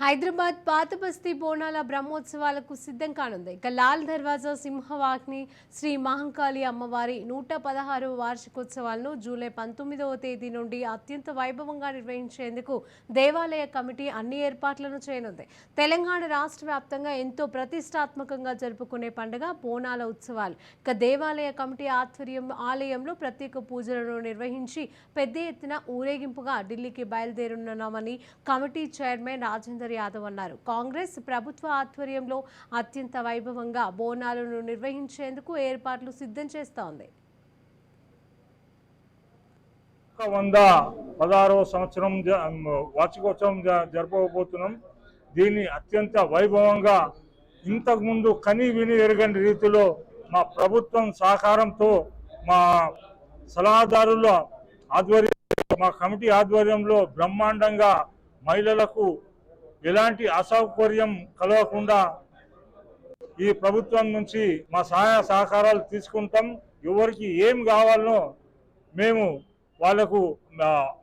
హైదరాబాద్ పాత బస్తీ బోనాల బ్రహ్మోత్సవాలకు సిద్ధం కానుంది. ఇక లాల్ దర్వాజా సింహవాగ్ని శ్రీ మహంకాళి అమ్మవారి నూట పదహారవ వార్షికోత్సవాలను జూలై పంతొమ్మిదవ తేదీ నుండి అత్యంత వైభవంగా నిర్వహించేందుకు దేవాలయ కమిటీ అన్ని ఏర్పాట్లను చేయనుంది. తెలంగాణ రాష్ట్ర వ్యాప్తంగా ఎంతో ప్రతిష్టాత్మకంగా జరుపుకునే పండుగ బోనాల ఉత్సవాలు. ఇక దేవాలయ కమిటీ ఆధ్వర్యం ఆలయంలో ప్రత్యేక పూజలను నిర్వహించి పెద్ద ఎత్తున ఊరేగింపుగా ఢిల్లీకి బయలుదేరున్నామని కమిటీ చైర్మన్ రాజేందర్ యాదవ్ అన్నారు. కాంగ్రెస్ ప్రభుత్వ ఆధ్వర్యంలో అత్యంత వైభవంగా బోనాలను నిర్వహించేందుకు ఏర్పాట్లు సిద్ధం చేస్తోంది. ఒక వంద పదహారవ సంవత్సరం జ- వార్షికోత్సవం జ- జరపబోతున్నాం. దీన్ని అత్యంత వైభవంగా ఇంతకుముందు కని విని ఎరగని రీతిలో మా ప్రభుత్వం సహకారంతో మా సలహాదారుల ఆధ్వర్యంలో మా కమిటీ ఆధ్వర్యంలో బ్రహ్మాండంగా మహిళలకు ఎలాంటి అసౌకర్యం కలగకుండా ఈ ప్రభుత్వం నుంచి మా సహాయ సహకారాలు తీసుకుంటాం. ఎవరికి ఏం కావాలనో మేము వాళ్ళకు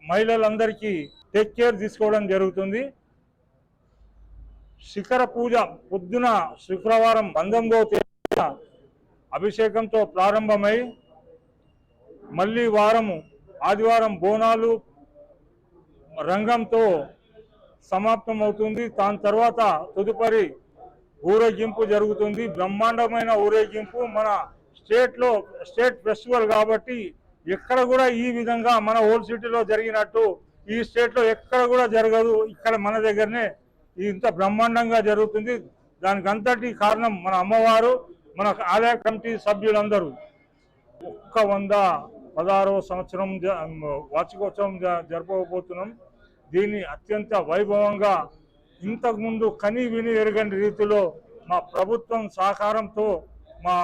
మహిళలందరికీ టేక్ కేర్ తీసుకోవడం జరుగుతుంది. శిఖర పూజ పొద్దున శుక్రవారం పంతొమ్మిదవ తేదీన అభిషేకంతో ప్రారంభమై మళ్ళీ వారము ఆదివారం బోనాలు రంగంతో సమాప్తం అవుతుంది దాని తర్వాత తదుపరి ఊరేగింపు జరుగుతుంది. బ్రహ్మాండమైన ఊరేగింపు మన స్టేట్లో స్టేట్ ఫెస్టివల్ కాబట్టి ఎక్కడ కూడా ఈ విధంగా మన ఓల్డ్ సిటీలో జరిగినట్టు ఈ స్టేట్లో ఎక్కడ కూడా జరగదు. ఇక్కడ మన దగ్గరనే ఇంత బ్రహ్మాండంగా జరుగుతుంది. దానికి అంతటి కారణం మన అమ్మవారు మన ఆలయ కమిటీ సభ్యులందరూ. ఒక్క వంద పదహారవ సంవత్సరం జ- వార్షికోత్సవం జ- జరపబోతున్నాం. దీన్ని అత్యంత వైభవంగా ఇంతకుముందు కని విని ఎరగని రీతిలో మా ప్రభుత్వం సహకారంతో మా